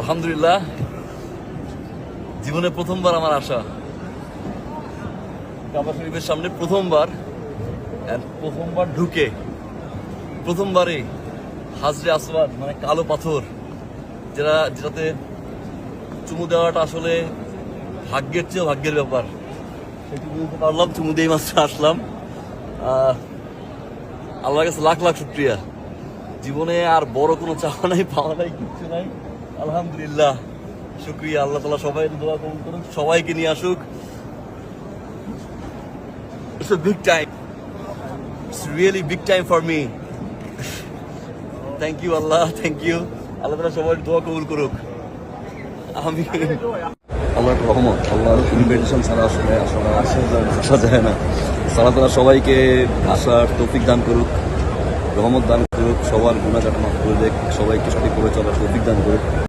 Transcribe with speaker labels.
Speaker 1: আলহামদুলিল্লাহ। জীবনে প্রথমবার আমার আসা। কাবা শরীফের সামনে প্রথমবার প্রথমবার ঢুকে, প্রথমবারে হাজরে আসওয়াদ মানে কালো পাথর, যেটা, যেটাতে চুমু দেওয়াটা আসলে ভাগ্যের চেয়েও ভাগ্যের ব্যাপার। সেটি বুঝতে পারলাম, চুমু দিয়ে মাত্র আসলাম। আল্লাহর কাছে লাখ লাখ শুক্রিয়া। জীবনে আর বড় কোনো চাওয়া নাই, পাওয়া নাই, কিচ্ছু নাই। আলহামদুলিল্লাহ, শুক্রিয়া, আল্লাহ তালা সবাই দোয়া কবুল করুক সবাইকে নিয়ে আসুক। It's a big time. It's really big time for me. Thank you, Allah thank you Allah তালা সবাই দোয়া কবুল করুক। আমি আল্লাহর রহমত, আল্লাহর ইনভিটেশন ছাড়া আসলে আসলে আসা যায় না। সালা তালা সবাইকে আসার তৌফিক দান করুক, রহমত দান করুক, সবার গুণা কাটা মাফ করে দেখ, সবাইকে সঠিকভাবে চলার তৌফিক দান করুক।